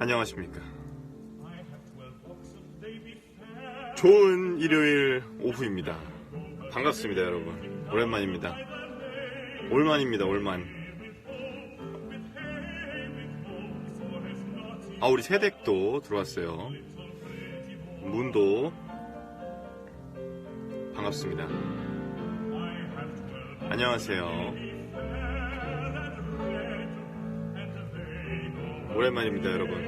안녕하십니까. 좋은 일요일 오후입니다. 반갑습니다, 여러분. 오랜만입니다. 올만입니다, 올만. 아, 우리 새댁도 들어왔어요. 문도 반갑습니다. 안녕하세요. 오랜만입니다, 여러분.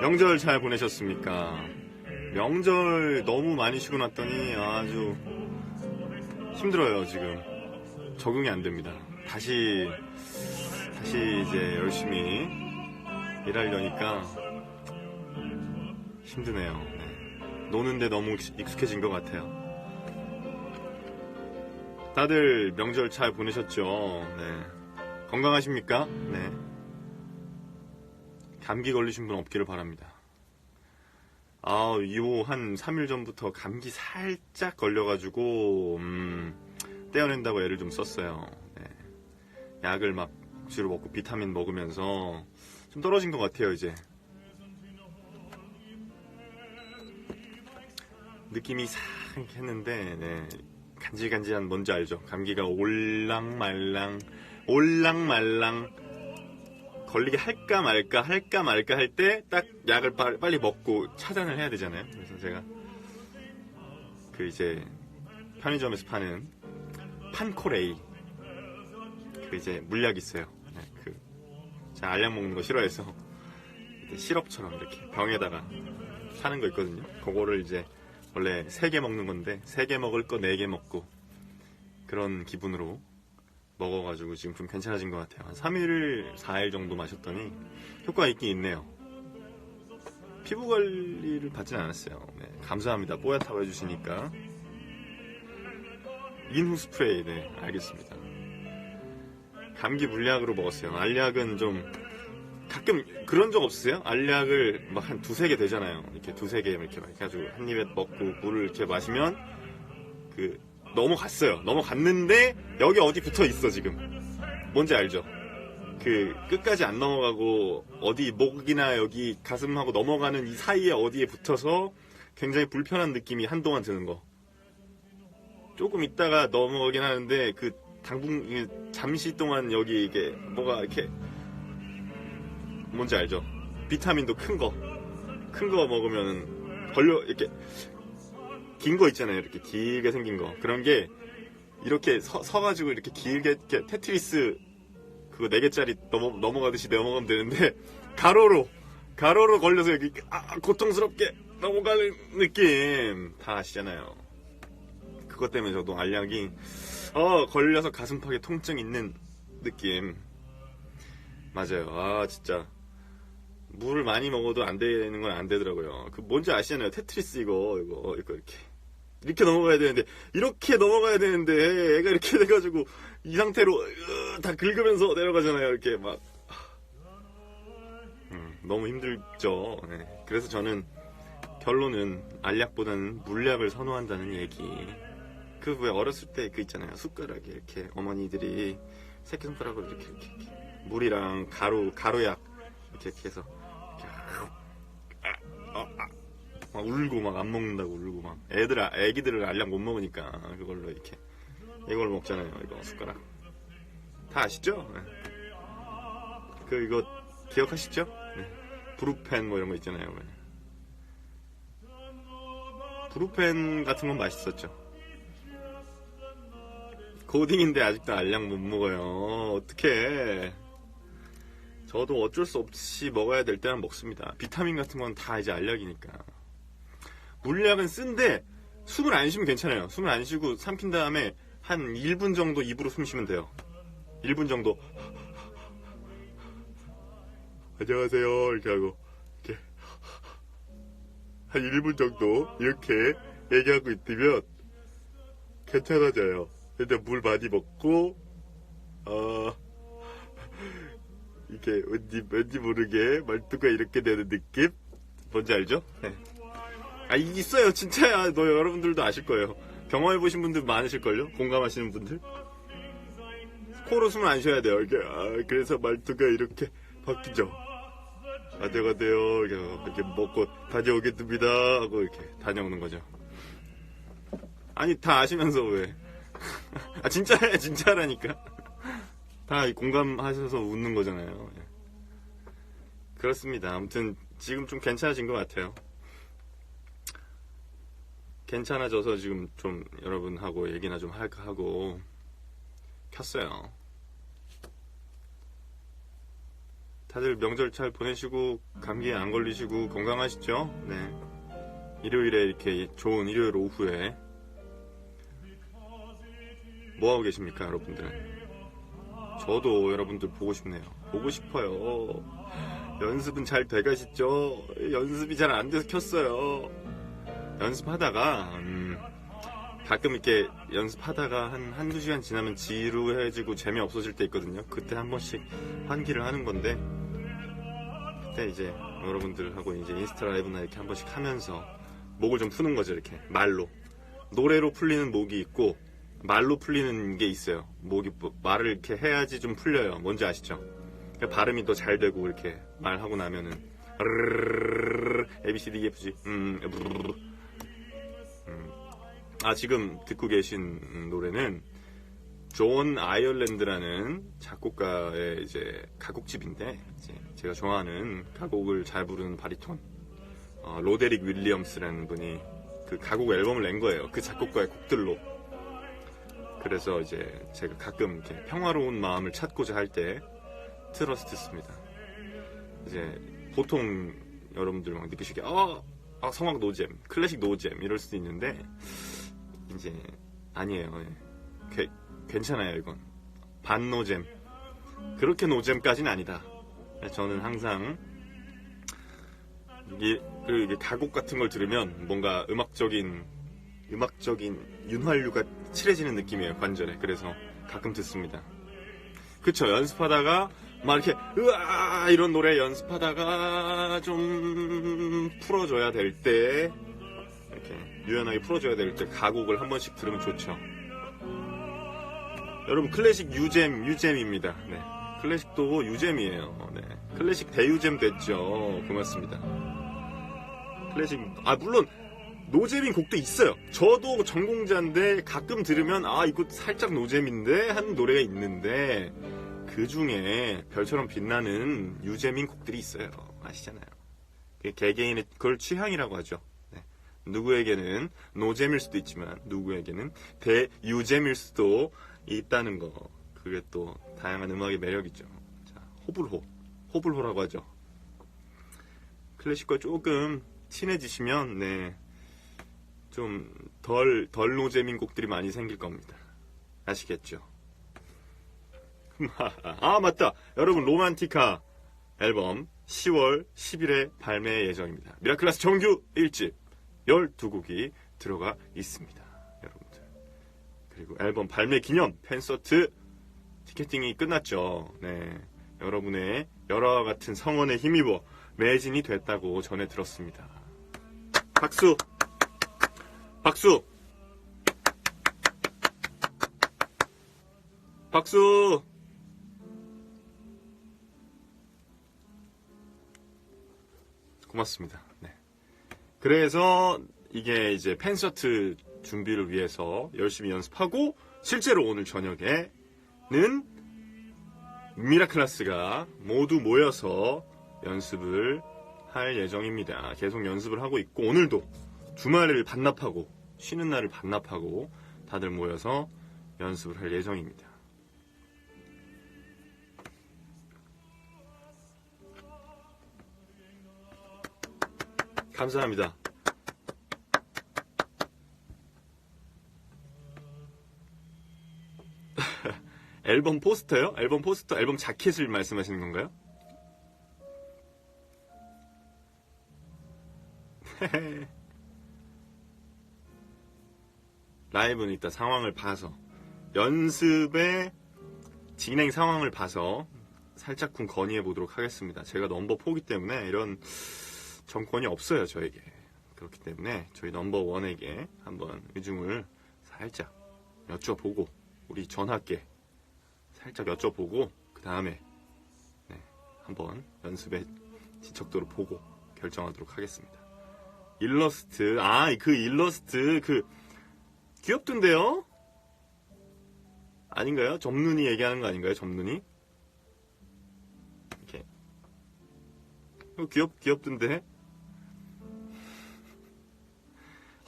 명절 잘 보내셨습니까? 명절 너무 많이 쉬고 났더니 아주 힘들어요, 지금. 적응이 안 됩니다. 다시, 다시 이제 열심히 일하려니까 힘드네요. 네. 노는데 너무 익숙해진 것 같아요. 다들 명절 잘 보내셨죠? 네. 건강하십니까? 네. 감기 걸리신 분 없기를 바랍니다. 아, 요 한 3일 전부터 감기 살짝 걸려가지고 음, 떼어낸다고 애를 좀 썼어요. 네. 약을 막 억지로 먹고 비타민 먹으면서 좀 떨어진 것 같아요 이제. 느낌이 이상했는데 네. 간질간질한 뭔지 알죠? 감기가 올랑말랑 올랑말랑 걸리게 할까 말까 할까 말까 할 때 딱 약을 빠- 빨리 먹고 차단을 해야 되잖아요. 그래서 제가 그 이제 편의점에서 파는 판코레이 그 이제 물약 있어요. 제가 알약 먹는 거 싫어해서 시럽처럼 이렇게 병에다가 파는 거 있거든요. 그거를 이제 원래 3개 먹는 건데 3개 먹을 거 4개 먹고 그런 기분으로 먹어가지고 지금 좀 괜찮아진 것 같아요. 한 3일, 4일 정도 마셨더니 효과가 있긴 있네요. 피부 관리를 받진 않았어요. 네, 감사합니다. 뽀얗다고 해주시니까. 인후 스프레이, 네, 알겠습니다. 감기 물약으로 먹었어요. 알약은 좀 가끔 그런 적 없으세요? 알약을 막 한 두세 개 되잖아요. 이렇게 두세 개 이렇게 막 해가지고 한 입에 먹고 물을 이렇게 마시면 그 넘어갔어요. 넘어갔는데 여기 어디 붙어 있어 지금. 뭔지 알죠? 그 끝까지 안 넘어가고 어디 목이나 여기 가슴하고 넘어가는 이 사이에 어디에 붙어서 굉장히 불편한 느낌이 한동안 드는 거. 조금 있다가 넘어가긴 하는데 그 당분 잠시 동안 여기 이게 뭐가 이렇게 뭔지 알죠? 비타민도 큰 거. 큰 거 먹으면 걸려 이렇게 긴 거 있잖아요. 이렇게 길게 생긴 거. 그런 게 이렇게 서, 서가지고 이렇게 길게 이렇게 테트리스 그거 4개짜리 넘어, 넘어가듯이 넘어가면 되는데 가로로 가로로 걸려서 여기 아, 고통스럽게 넘어가는 느낌 다 아시잖아요. 그것 때문에 저도 알약이 어 걸려서 가슴팍에 통증 있는 느낌 맞아요. 아 진짜 물을 많이 먹어도 안 되는 건 안 되더라고요. 그 뭔지 아시잖아요. 테트리스 이거 이거 이거 이렇게 이렇게 넘어가야 되는데 이렇게 넘어가야 되는데 애가 이렇게 돼가지고 이 상태로 으, 다 긁으면서 내려가잖아요. 이렇게 막 음, 너무 힘들죠. 네. 그래서 저는 결론은 알약보다는 물약을 선호한다는 얘기. 그 왜 어렸을 때 그 있잖아요. 숟가락에 이렇게 어머니들이 새끼 손가락으로 이렇게, 이렇게, 이렇게 물이랑 가루 가루약 이렇게, 이렇게 해서 이렇게 아, 어, 아, 막 울고 막 안 먹는다고 울고 막 애들 아- 애기들을 알약 못 먹으니까 그걸로 이렇게 이걸 먹잖아요. 이거 숟가락 다 아시죠? 네. 그 이거 기억하시죠? 네. 브루펜 뭐 이런 거 있잖아요. 네. 브루펜 같은 건 맛있었죠. 고딩인데 아직도 알약 못 먹어요. 어떡해. 저도 어쩔 수 없이 먹어야 될 때는 먹습니다. 비타민 같은 건 다 이제 알약이니까. 물약은 쓴데 숨을 안 쉬면 괜찮아요. 숨을 안 쉬고 삼킨 다음에 한 1분 정도 입으로 숨 쉬면 돼요. 1분 정도. 안녕하세요. 이렇게 하고, 이렇게. 한 1분 정도 이렇게 얘기하고 있으면 괜찮아져요. 근데 물 많이 먹고, 어, 이게 왠지, 왠지 모르게 말투가 이렇게 되는 느낌? 뭔지 알죠? 네. 아, 이- 있어요. 진짜야. 너 여러분들도 아실 거예요. 경험해 보신 분들 많으실 걸요? 공감하시는 분들? 코로 숨을 안 쉬어야 돼요. 이게, 아, 그래서 말투가 이렇게 바뀌죠. 아돼가돼요. 이렇게 먹고 다녀오겠습니다. 하고 이렇게 다녀오는 거죠. 아니, 다 아시면서 왜. 아, 진짜야, 진짜라니까. 다 공감하셔서 웃는 거잖아요. 예. 그렇습니다. 아무튼 지금 좀 괜찮아진 것 같아요. 괜찮아져서 지금 좀 여러분하고 얘기나 좀 할까 하고 켰어요. 다들 명절 잘 보내시고 감기에 안 걸리시고 건강하시죠? 네. 일요일에 이렇게 좋은 일요일 오후에 뭐 하고 계십니까, 여러분들은? 저도 여러분들 보고 싶네요. 보고 싶어요. 연습은 잘 돼가시죠? 연습이 잘 안 돼서 켰어요. 연습하다가, 음, 가끔 이렇게 연습하다가 한, 한두 시간 지나면 지루해지고 재미없어질 때 있거든요. 그때 한 번씩 환기를 하는 건데, 그때 이제 여러분들하고 이제 인스타 라이브나 이렇게 한 번씩 하면서 목을 좀 푸는 거죠, 이렇게. 말로. 노래로 풀리는 목이 있고, 말로 풀리는 게 있어요. 목이 뭐- 말을 이렇게 해야지 좀 풀려요. 뭔지 아시죠? 그러니까 발음이 더 잘 되고 이렇게 말하고 나면은 A B C D E F G 음. 음. 아 지금 듣고 계신 음, 노래는 존 아이얼랜드라는 작곡가의 이제 가곡집인데 이제 제가 좋아하는 가곡을 잘 부르는 바리톤 어, 로데릭 윌리엄스라는 분이 그 가곡 앨범을 낸 거예요. 그 작곡가의 곡들로. 그래서 이제 제가 가끔 이렇게 평화로운 마음을 찾고자 할 때 틀어서 듣습니다. 이제 보통 여러분들 막 느끼시기에 아, 아 성악 노잼, 클래식 노잼 이럴 수도 있는데 이제 아니에요. 예. 괴- 괜찮아요 이건 반 노잼 그렇게 노잼까지는 아니다. 저는 항상 이게 그 이게 가곡 같은 걸 들으면 뭔가 음악적인 음악적인 윤활유가 칠해지는 느낌이에요 관절에. 그래서 가끔 듣습니다. 그쵸 연습하다가 막 이렇게 으아 이런 노래 연습하다가 좀 풀어줘야 될 때 이렇게 유연하게 풀어줘야 될 때 가곡을 한 번씩 들으면 좋죠. 여러분 클래식 유잼 유잼입니다. 네. 클래식도 유잼이에요. 네. 클래식 대유잼 됐죠. 고맙습니다. 클래식 아 물론 노잼인 곡도 있어요. 저도 전공자인데 가끔 들으면 아 이거 살짝 노잼인데 하는 노래가 있는데 그 중에 별처럼 빛나는 유잼인 곡들이 있어요. 아시잖아요. 그게 개개인의 그걸 취향이라고 하죠. 네. 누구에게는 노잼일 수도 있지만 누구에게는 대유잼일 수도 있다는 거. 그게 또 다양한 음악의 매력이죠. 자, 호불호. 호불호라고 하죠. 클래식과 조금 친해지시면 네. 좀 덜, 덜 노잼인 곡들이 많이 생길 겁니다. 아시겠죠? 아, 맞다. 여러분, 로만티카 앨범 10월 10일에 발매 예정입니다. 미라클라스 정규 1집 12곡이 들어가 있습니다. 여러분들. 그리고 앨범 발매 기념 팬서트 티켓팅이 끝났죠. 네. 여러분의 열화와 같은 성원에 힘입어 매진이 됐다고 전해 들었습니다. 박수! 박수! 박수! 고맙습니다. 네. 그래서 이게 이제 팬서트 준비를 위해서 열심히 연습하고 실제로 오늘 저녁에는 미라클라스가 모두 모여서 연습을 할 예정입니다. 계속 연습을 하고 있고 오늘도 주말을 반납하고 쉬는 날을 반납하고 다들 모여서 연습을 할 예정입니다. 감사합니다. 앨범 포스터요? 앨범 포스터, 앨범 자켓을 말씀하시는 건가요? 라이브는 이따 상황을 봐서 연습의 진행 상황을 봐서 살짝쿵 건의해 보도록 하겠습니다. 제가 넘버 4기 때문에 이런 정권이 없어요, 저에게. 그렇기 때문에 저희 넘버 1에게 한번 의중을 살짝 여쭤보고 우리 전학계 살짝 여쭤보고 그 다음에 네, 한번 연습의 지척도를 보고 결정하도록 하겠습니다. 일러스트 아 그 일러스트 그 귀엽던데요? 아닌가요? 점눈이 얘기하는 거 아닌가요? 점눈이? 이렇게 어, 귀엽 귀엽던데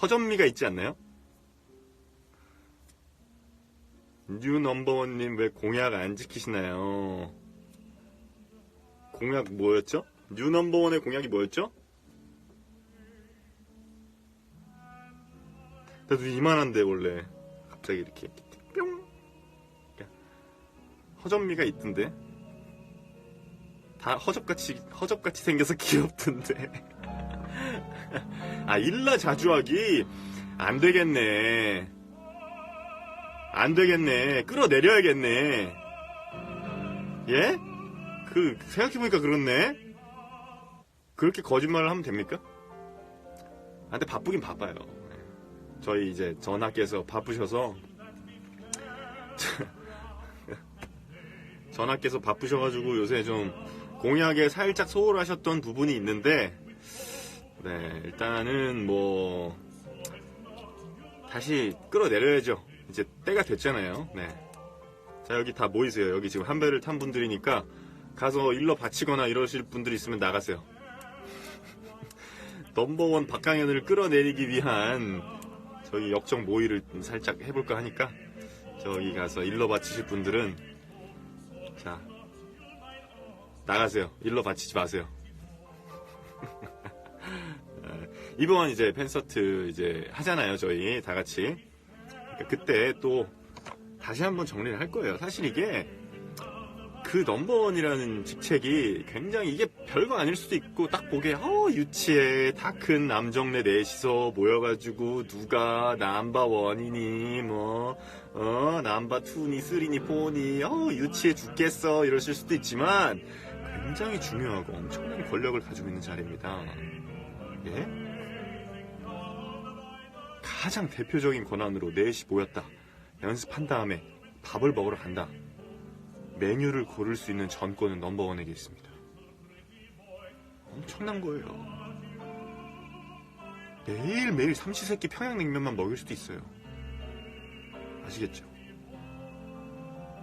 허전미가 있지 않나요? 뉴 넘버원님 왜 공약 안 지키시나요? 공약 뭐였죠? 뉴 넘버원의 공약이 뭐였죠? 나도 이만한데 원래. 갑자기 이렇게. 뿅! 허접미가 있던데. 다 허접같이 허접같이 생겨서 귀엽던데. 아 일라 자주하기? 안 되겠네. 안 되겠네. 끌어내려야겠네. 예? 그 생각해보니까 그렇네. 그렇게 거짓말을 하면 됩니까? 아 근데 바쁘긴 바빠요 저희 이제 전하께서 바쁘셔서 전하께서 바쁘셔가지고 요새 좀 공약에 살짝 소홀하셨던 부분이 있는데 네 일단은 뭐 다시 끌어내려야죠. 이제 때가 됐잖아요. 네자 여기 다 모이세요. 여기 지금 한 배를 탄 분들이니까 가서 일러 바치거나 이러실 분들 있으면 나가세요. 넘버원 박강현을 끌어내리기 위한 저희 역정 모의를 살짝 해볼까 하니까 저기 가서 일러 바치실 분들은 자 나가세요. 일러 바치지 마세요. 이번 이제 팬서트 이제 하잖아요. 저희 다 같이 그러니까 그때 또 다시 한번 정리를 할 거예요. 사실 이게 그 넘버원이라는 직책이 굉장히 이게 별거 아닐 수도 있고 딱 보기에 어 유치해 다 큰 남정네 넷이서 모여가지고 누가 남바원이니 뭐어 남바 투니 쓰리니 포니 어 유치해 죽겠어 이러실 수도 있지만 굉장히 중요하고 엄청난 권력을 가지고 있는 자리입니다. 예? 가장 대표적인 권한으로 넷이 모였다. 연습한 다음에 밥을 먹으러 간다. 메뉴를 고를 수 있는 전권은 넘버원에게 있습니다. 엄청난 거예요. 매일매일 삼시세끼 평양냉면만 먹일 수도 있어요. 아시겠죠?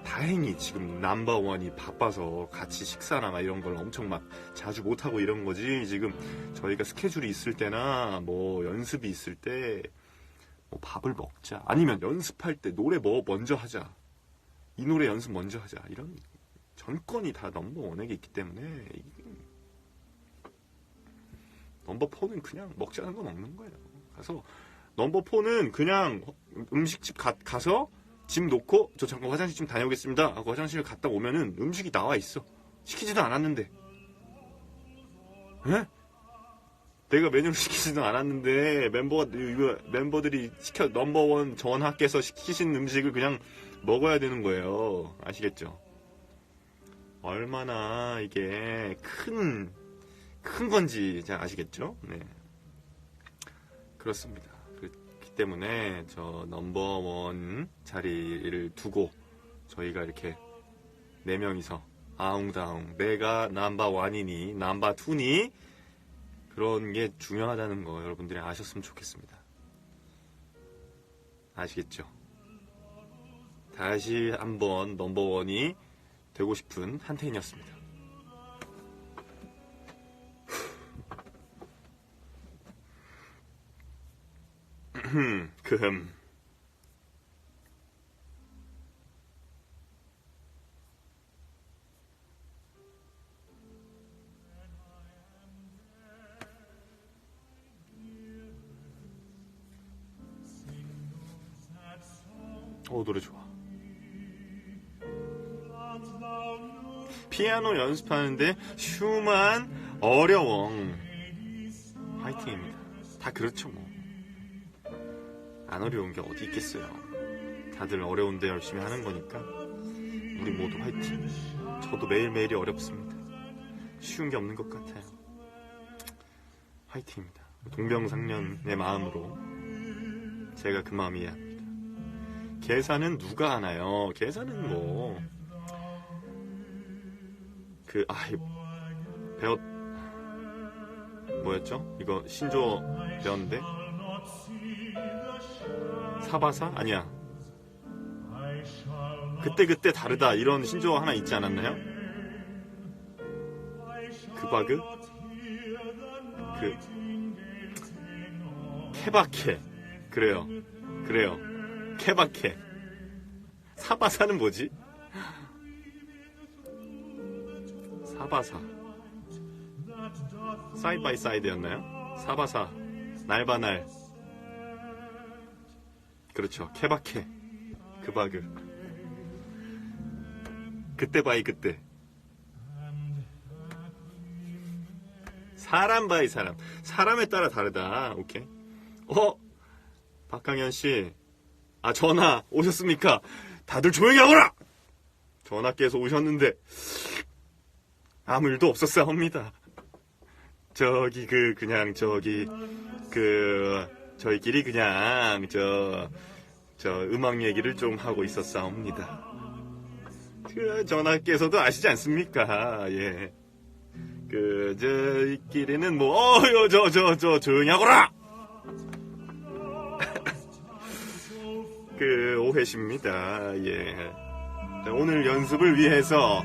다행히 지금 남바원이 바빠서 같이 식사나 막 이런 걸 엄청 막 자주 못하고 이런 거지. 지금 저희가 스케줄이 있을 때나 뭐 연습이 있을 때 뭐 밥을 먹자. 아니면 연습할 때 노래 뭐 먼저 하자. 이 노래 연습 먼저 하자. 이런 전권이 다 넘버 원에게 있기 때문에 이게 넘버포는 그냥 먹자는 거 먹는 거예요. 가서 넘버포는 그냥 음식집 가, 가서 짐 놓고 저 잠깐 화장실 좀 다녀오겠습니다 하고 화장실 갔다 오면은 음식이 나와 있어. 시키지도 않았는데. 에? 내가 메뉴를 시키지도 않았는데 멤버가 멤버들이 시켜 넘버원 전하께서 시키신 음식을 그냥 먹어야 되는 거예요. 아시겠죠? 얼마나 이게 큰, 큰 건지 잘 아시겠죠? 네. 그렇습니다. 그렇기 때문에 저 넘버원 자리를 두고 저희가 이렇게 네 명이서 아웅다웅 내가 남바원이니 남바투니 그런 게 중요하다는 거 여러분들이 아셨으면 좋겠습니다. 아시겠죠? 다시 한번 넘버원이 되고 싶은 한태인이었습니다. 그흠. 오 노래 좋아. 피아노 연습하는데 슈만 어려워. 화이팅입니다. 다 그렇죠 뭐. 안 어려운 게 어디 있겠어요. 다들 어려운데 열심히 하는 거니까 우리 모두 화이팅. 저도 매일매일이 어렵습니다. 쉬운 게 없는 것 같아요. 화이팅입니다. 동병상련의 마음으로 제가 그 마음 이해합니다. 계산은 누가 하나요? 계산은 뭐, 그, 아, 배웠, 뭐였죠? 이거 신조어 배웠는데? 사바사? 아니야. 그때 그때 다르다. 이런 신조어 하나 있지 않았나요? 그 바그? 그, 케바케. 그래요. 그래요. 케바케. 사바사는 뭐지? 사바사. 사이드 바이 사이드였나요? 사바사. 날바날. 그렇죠. 케바케. 그 바그. 그때 바이 그때. 사람 바이 사람. 사람에 따라 다르다. 오케이. 어? 박강현 씨. 아, 전화 오셨습니까? 다들 조용히 하거라! 전화께서 오셨는데, 아무 일도 없었사옵니다. 저기, 그, 그냥, 저기, 그, 저희끼리 그냥, 저, 저, 음악 얘기를 좀 하고 있었사옵니다. 그, 전화께서도 아시지 않습니까? 예. 그, 저희끼리는 뭐, 어여, 저, 저, 저, 조용히 하거라! 그, 오해십니다. 예. 자, 오늘 연습을 위해서,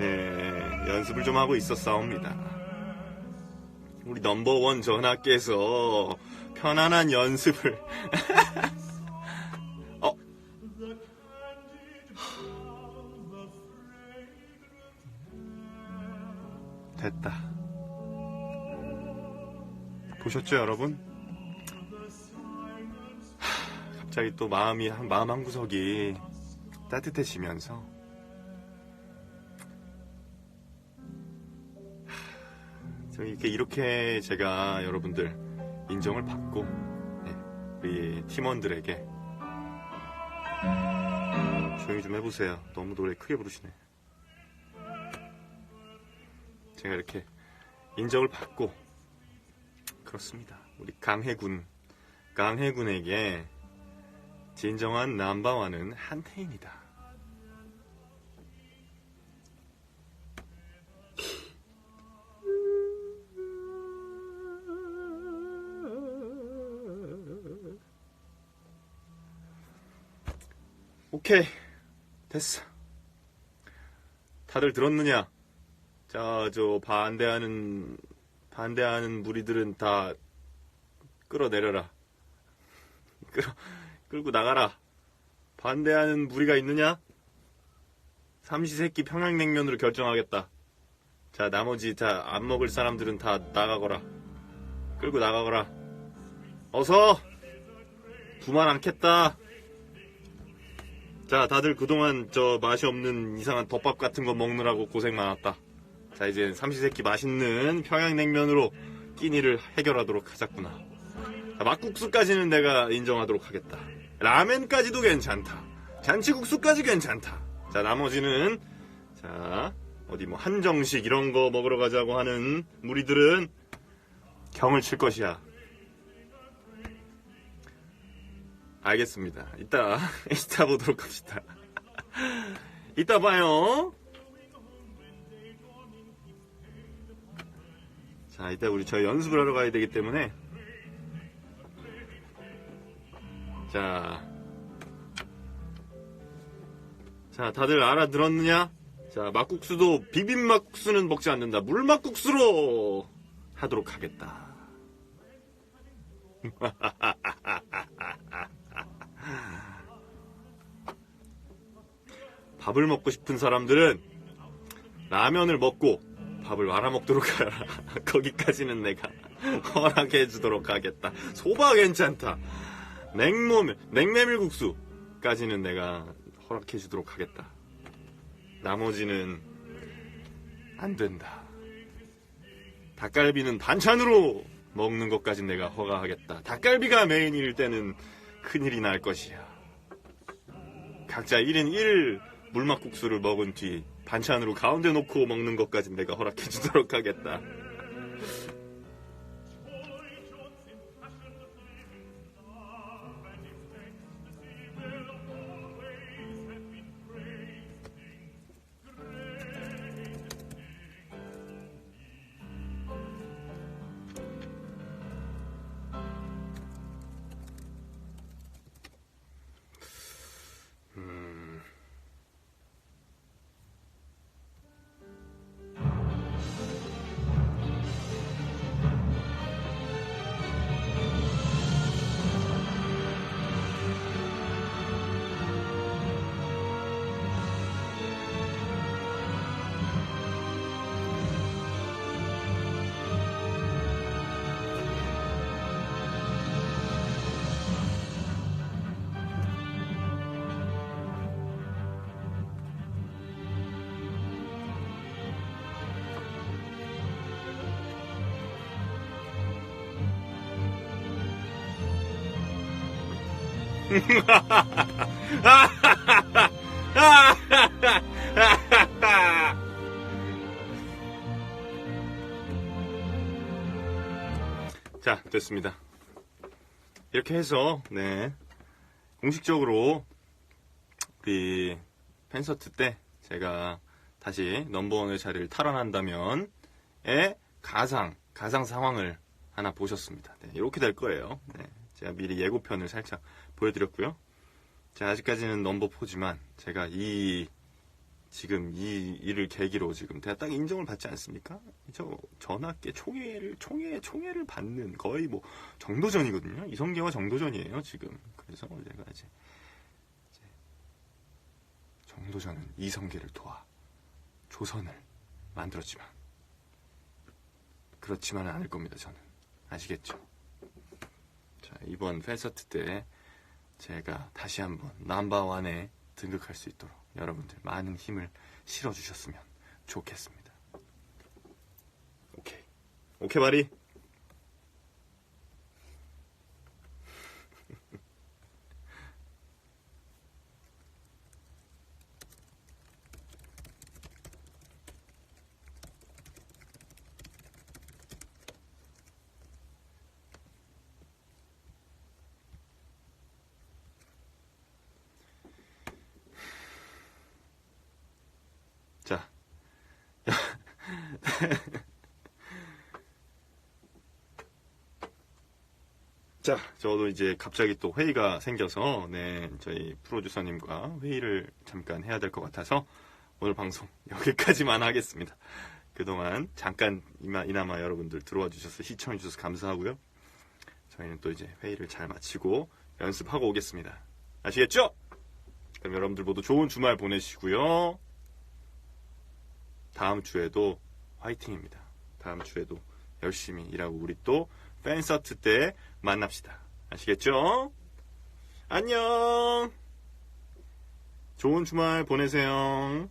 예, 연습을 좀 하고 있었사옵니다. 우리 넘버원 전하께서 편안한 연습을, 어, 됐다. 보셨죠, 여러분? 하, 갑자기 또 마음이 한 마음 한 구석이 따뜻해지면서 이렇게 이렇게 제가 여러분들 인정을 받고 네, 우리 팀원들에게 조용히 좀 해보세요. 너무 노래 크게 부르시네. 제가 이렇게 인정을 받고 그렇습니다. 우리 강해군 강해군에게 진정한 남바와는 한태인이다. 오케이 됐어. 다들 들었느냐? 자, 저 반대하는 반대하는 무리들은 다 끌어내려라. 끌어 끌고 나가라. 반대하는 무리가 있느냐? 삼시세끼 평양냉면으로 결정하겠다. 자, 나머지 다 안 먹을 사람들은 다 나가거라. 끌고 나가거라. 어서! 부만 않겠다. 자, 다들 그동안 저 맛이 없는 이상한 덮밥 같은 거 먹느라고 고생 많았다. 자, 이제 삼시세끼 맛있는 평양냉면으로 끼니를 해결하도록 하자꾸나. 자, 막국수까지는 내가 인정하도록 하겠다. 라멘까지도 괜찮다. 잔치국수까지 괜찮다. 자, 나머지는, 자, 어디 뭐 한정식 이런 거 먹으러 가자고 하는 무리들은 경을 칠 것이야. 알겠습니다. 이따, 이따 보도록 합시다. 이따 봐요. 자, 이따 우리 저희 연습을 하러 가야 되기 때문에. 자. 자, 다들 알아들었느냐? 자, 막국수도 비빔 막국수는 먹지 않는다. 물 막국수로 하도록 하겠다. 밥을 먹고 싶은 사람들은 라면을 먹고 밥을 말아 먹도록 하라. 거기까지는 내가 허락해 주도록 하겠다. 소바 괜찮다. 냉모밀, 냉메밀국수까지는 내가 허락해 주도록 하겠다. 나머지는 안 된다. 닭갈비는 반찬으로 먹는 것까진 내가 허가하겠다. 닭갈비가 메인일 때는 큰일이 날 것이야. 각자 1인 1 물막국수를 먹은 뒤 반찬으로 가운데 놓고 먹는 것까진 내가 허락해 주도록 하겠다. 자, 됐습니다. 이렇게 해서, 네. 공식적으로, 우리 팬서트 때 제가 다시 넘버원의 자리를 탈환한다면, 의 가상, 가상 상황을 하나 보셨습니다. 네, 이렇게 될 거예요. 네, 제가 미리 예고편을 살짝 보여드렸고요. 자, 아직까지는 넘버 4지만, 제가 이, 지금 이 일을 계기로 지금 딱 인정을 받지 않습니까? 저 전학계 총회를 총회 총회를 받는 거의 뭐 정도전이거든요. 이성계와 정도전이에요 지금. 그래서 제가 이제, 이제 정도전은 이성계를 도와 조선을 만들었지만 그렇지만은 않을 겁니다. 저는 아시겠죠? 자 이번 팬서트 때 제가 다시 한번 남바원에 등극할 수 있도록 여러분들 많은 힘을 실어주셨으면 좋겠습니다. 오케이. 오케이, 바리. 자. 자, 저도 이제 갑자기 또 회의가 생겨서, 네, 저희 프로듀서님과 회의를 잠깐 해야 될 것 같아서, 오늘 방송 여기까지만 하겠습니다. 그동안 잠깐 이마, 이나마 여러분들 들어와 주셔서 시청해 주셔서 감사하고요. 저희는 또 이제 회의를 잘 마치고 연습하고 오겠습니다. 아시겠죠? 그럼 여러분들 모두 좋은 주말 보내시고요. 다음 주에도 화이팅입니다. 다음 주에도 열심히 일하고 우리 또 팬서트 때 만납시다. 아시겠죠? 안녕! 좋은 주말 보내세요.